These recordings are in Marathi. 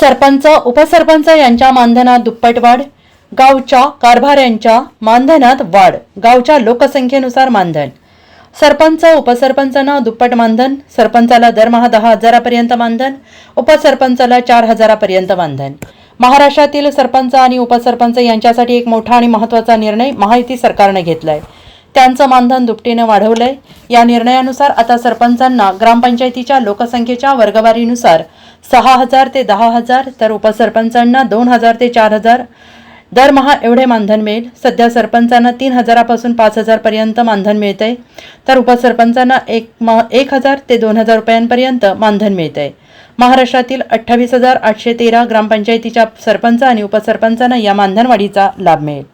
सरपंच उपसरपंच यांच्या मानधनात दुप्पट वाढ गावच्या कारभाऱ्यांच्या मानधनात वाढ गावच्या लोकसंख्येनुसार मानधन. सरपंच उपसरपंचांना दुप्पट मानधन सरपंचाला दरमहा दहा हजारापर्यंत मानधन उपसरपंचाला चार हजारापर्यंत मानधन. महाराष्ट्रातील सरपंच आणि उपसरपंच यांच्यासाठी एक मोठा आणि महत्त्वाचा निर्णय महायुती सरकारने घेतलाय. त्यांचं मानधन दुपटीनं वाढवलंय. या निर्णयानुसार आता सरपंचांना ग्रामपंचायतीच्या लोकसंख्येच्या वर्गवारीनुसार सहा हजार ते दहा हजार तर उपसरपंचांना दोन हजार ते चार हजार. दरमहा एवढे मानधन मिळेल. सध्या सरपंचांना तीन हजारापासून पाच हजारपर्यंत मानधन मिळतंय. तर उपसरपंचांना एक म एक हजार ते दोन हजार रुपयांपर्यंत मानधन मिळतंय. महाराष्ट्रातील अठ्ठावीस हजार आठशे तेरा ग्रामपंचायतीच्या सरपंच आणि उपसरपंचांना या मानधनवाढीचा लाभ मिळेल.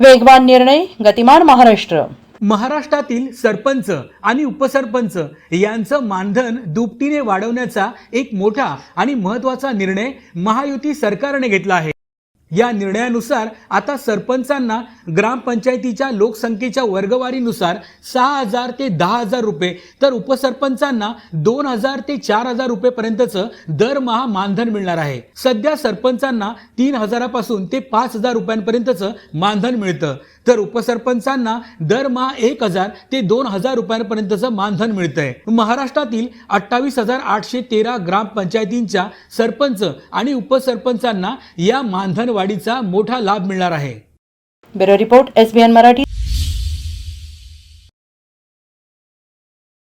वेगवान निर्णय गतिमान महाराष्ट्र. महाराष्ट्रातील सरपंच आणि उपसरपंच यांचं मानधन दुपटीने वाढवण्याचा एक मोठा आणि महत्त्वाचा निर्णय महायुती सरकारने घेतला आहे. या निर्णयानुसार आता सरपंचांना ग्रामपंचायतीच्या लोकसंख्येच्या वर्गवारीनुसार सहा हजार ते दहा हजार रुपये तर उपसरपंचांना दोन हजार ते चार हजार रुपयेपर्यंतचं दरमहा मानधन मिळणार आहे. सध्या सरपंचांना तीन हजारापासून ते पाच हजार रुपयांपर्यंतचं मानधन मिळतं. तर उपसरपंचांना दरमहा एक हजार ते दोन हजार रुपयांपर्यंतचं मानधन मिळतंय. महाराष्ट्रातील अठ्ठावीस हजार आठशे तेरा ग्रामपंचायतींच्या सरपंच आणि उपसरपंचांना या मानधन वाढीचा मोठा लाभ मिळणार आहे. Bureau report SBN Marathi.